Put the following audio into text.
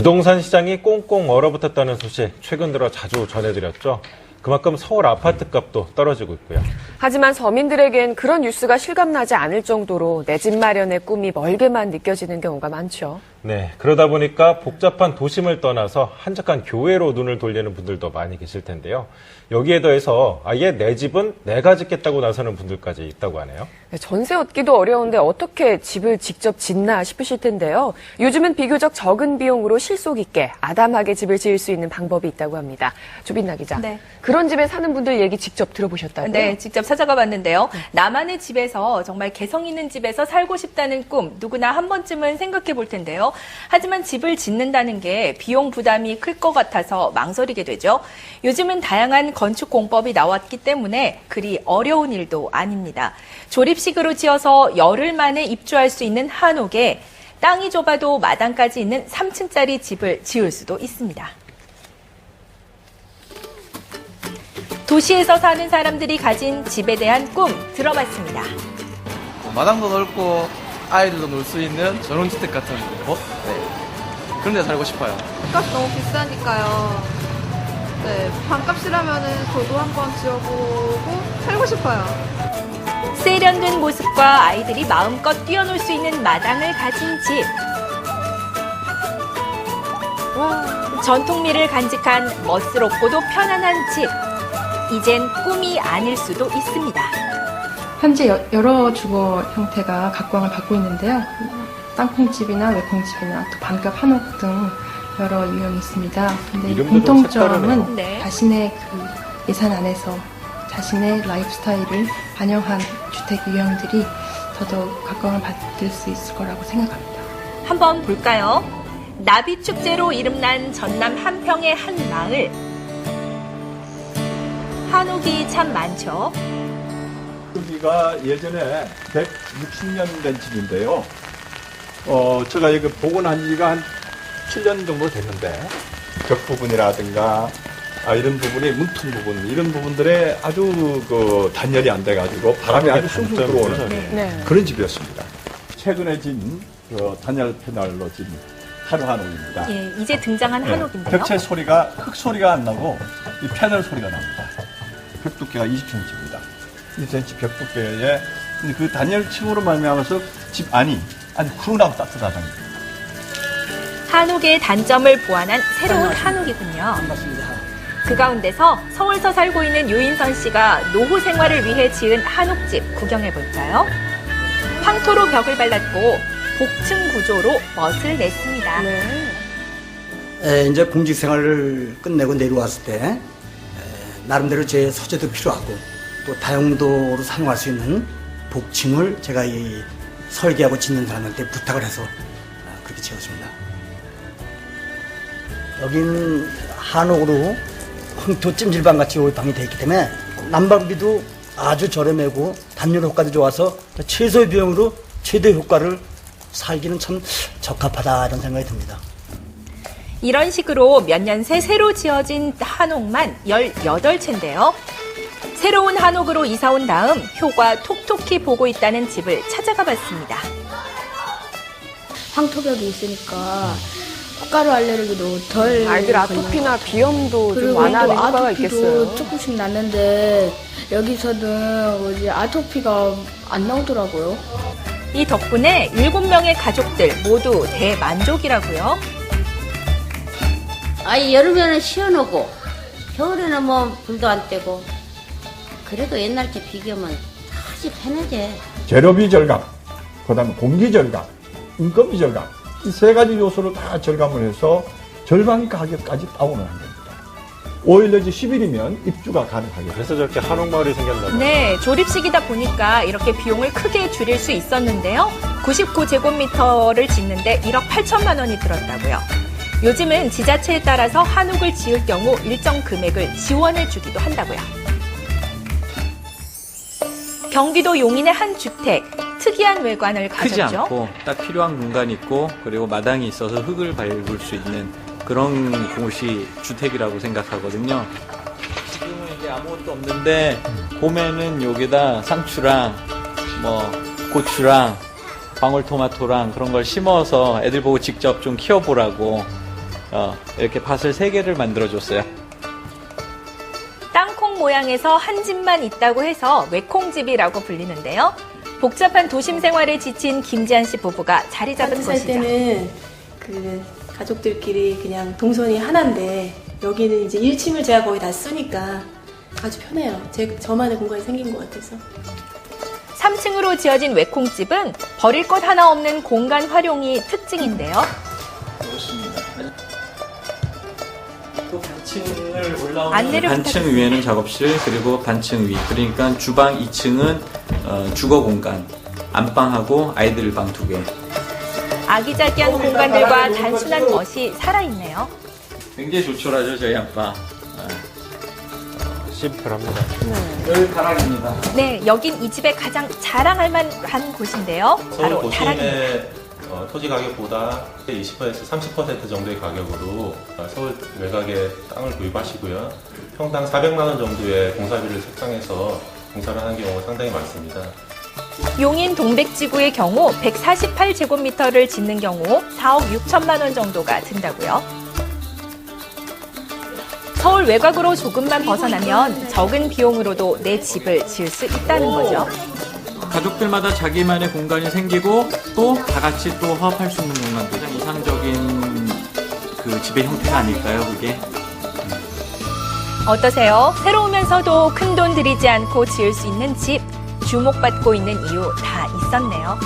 부동산 시장이 꽁꽁 얼어붙었다는 소식 최근 들어 자주 전해드렸죠. 그만큼 서울 아파트 값도 떨어지고 있고요. 하지만 서민들에겐 그런 뉴스가 실감나지 않을 정도로 내 집 마련의 꿈이 멀게만 느껴지는 경우가 많죠. 네, 그러다 보니까 복잡한 도심을 떠나서 한적한 교외로 눈을 돌리는 분들도 많이 계실 텐데요. 여기에 더해서 아예 내 집은 내가 짓겠다고 나서는 분들까지 있다고 하네요. 네, 전세 얻기도 어려운데 어떻게 집을 직접 짓나 싶으실 텐데요. 요즘은 비교적 적은 비용으로 실속 있게 아담하게 집을 지을 수 있는 방법이 있다고 합니다. 조빈나 기자. 네. 그런 집에 사는 분들 얘기 직접 들어보셨다고요? 네, 직접 찾아가 봤는데요. 나만의 집에서 정말 개성 있는 집에서 살고 싶다는 꿈 누구나 한 번쯤은 생각해 볼 텐데요. 하지만 집을 짓는다는 게 비용 부담이 클 것 같아서 망설이게 되죠. 요즘은 다양한 건축 공법이 나왔기 때문에 그리 어려운 일도 아닙니다. 조립식으로 지어서 열흘 만에 입주할 수 있는 한옥에 땅이 좁아도 마당까지 있는 3층짜리 집을 지을 수도 있습니다. 도시에서 사는 사람들이 가진 집에 대한 꿈 들어봤습니다. 마당도 넓고 아이들도 놀 수 있는 전원주택 같은 곳? 네. 그런 데 살고 싶어요. 값 너무 비싸니까요. 네, 반값이라면은 저도 한번 지어보고 살고 싶어요. 세련된 모습과 아이들이 마음껏 뛰어놀 수 있는 마당을 가진 집. 전통미를 간직한 멋스럽고도 편안한 집. 이젠 꿈이 아닐 수도 있습니다. 현재 여- 여러 주거 형태가 각광을 받고 있는데요. 땅콩집이나 외콩집이나 또 반값 한옥 등 여러 유형이 있습니다. 근데 공통점은. 네. 자신의 그 예산 안에서 자신의 라이프 스타일을 반영한 주택 유형들이 더더욱 각광을 받을 수 있을 거라고 생각합니다. 한번 볼까요? 나비 축제로 이름난 전남 한평의 한 마을. 한옥이 참 많죠. 여기가 예전에 160년 된 집인데요. 어, 제가 여기 복원한 지가 한 7년 정도 됐는데, 벽 부분이라든가, 아, 이런 부분이, 문틈 부분, 이런 부분들에 아주 그 단열이 안 돼가지고 바람이 아주 쑥쑥 들어오는 네. 그런 집이었습니다. 최근에 진, 그 단열 패널로 진 하루 한옥입니다. 예, 이제 등장한 네, 한옥인데요. 벽체 소리가 흙 소리가 안 나고 이 패널 소리가 납니다. 벽 두께가 20cm 입니다. 20cm 벽 두께에 근데 그 단열층으로 말미암아서 집 안이 아주 훈훈하고 따뜻하다. 한옥의 단점을 보완한 새로운 한옥이군요. 그 가운데서 서울서 살고 있는 유인선 씨가 노후 생활을 위해 지은 한옥집 구경해 볼까요? 황토로 벽을 발랐고 복층 구조로 멋을 냈습니다. 네. 에, 이제 공직 생활을 끝내고 내려왔을 때 에, 나름대로 제 소재도 필요하고 또 다용도로 사용할 수 있는 복층을 제가 이 설계하고 짓는 사람한테 부탁을 해서 아, 그렇게 지었습니다. 여긴 한옥으로 황토 찜질방 같이 이 방이 되어 있기 때문에 난방비도 아주 저렴하고 단열 효과도 좋아서 최소의 비용으로 최대 효과를 살기는 참 적합하다 이런 생각이 듭니다. 이런 식으로 몇 년 새 새로 지어진 한옥만 18채인데요. 새로운 한옥으로 이사 온 다음 효과 톡톡히 보고 있다는 집을 찾아가 봤습니다. 황토벽이 있으니까 꽃가루 알레르기도 덜 아이들 걸려요. 아토피나 비염도 좀 그리고 완화하는 또 효과가 아토피도 있겠어요. 조금씩 났는데 여기서는 뭐지 아토피가 안 나오더라고요. 이 덕분에 7명의 가족들 모두 대만족이라고요. 아이 여름에는 시원하고 겨울에는 뭐 불도 안 떼고 그래도 옛날 때 비교하면 아주 편하지. 재료비 절감, 그 다음에 공기 절감, 인건비 절감, 이 세 가지 요소를 다 절감을 해서 절반 가격까지 다운을 한 겁니다. 5일 내지 10일이면 입주가 가능하겠습니다. 그래서 저렇게 한옥마을이 생겼나 봐요. 네, 조립식이다 보니까 이렇게 비용을 크게 줄일 수 있었는데요. 99제곱미터를 짓는데 1억 8천만 원이 들었다고요. 요즘은 지자체에 따라서 한옥을 지을 경우 일정 금액을 지원해 주기도 한다고요. 경기도 용인의 한 주택, 특이한 외관을 크지 가졌죠. 않고 딱 필요한 공간이 있고 그리고 마당이 있어서 흙을 밟을 수 있는 그런 곳이 주택이라고 생각하거든요. 지금은 이게 아무것도 없는데 봄에는 여기다 상추랑 뭐 고추랑 방울토마토랑 그런 걸 심어서 애들 보고 직접 좀 키워보라고 어, 이렇게 밭을 세 개를 만들어줬어요. 땅콩 모양에서 한 집만 있다고 해서 외콩집이라고 불리는데요. 복잡한 도심 생활에 지친 김지한 씨 부부가 자리 잡은 곳이죠. 때는 그 가족들끼리 그냥 동선이 하나인데 여기는 이제 1층을 제가 거의 다 쓰니까 아주 편해요. 제 저만의 공간이 생긴 것 같아서. 3층으로 지어진 외콩집은 버릴 것 하나 없는 공간 활용이 특징인데요. 또 반층을 올라오는 안내를 반층 위에는 작업실 그리고 반층 위 그러니까 주방 2층은 어, 주거 공간 안방하고 아이들 방 두 개. 아기자기한 공간들과 단순한 멋이 살아있네요. 굉장히 조촐하죠 저희 안방. 심플합니다. 여기 다락입니다. 네, 여긴 이 집의 가장 자랑할 만한 곳인데요. 서울 바로 다락입니다. 도심의 어, 토지 가격보다 20%에서 30% 정도의 가격으로 어, 서울 외곽에 땅을 구입하시고요. 평당 400만 원 정도의 공사비를 책정해서 공사를 하는 경우가 상당히 많습니다. 용인 동백지구의 경우 148제곱미터를 짓는 경우 4억 6천만 원 정도가 든다고요. 서울 외곽으로 조금만 벗어나면 적은 비용으로도 내 집을 지을 수 있다는 거죠. 가족들마다 자기만의 공간이 생기고 또 다 같이 또 화합할 수 있는 공간도 가장 이상적인 그 집의 형태가 아닐까요, 그게? 어떠세요? 새로우면서도 큰 돈 들이지 않고 지을 수 있는 집, 주목받고 있는 이유 다 있었네요.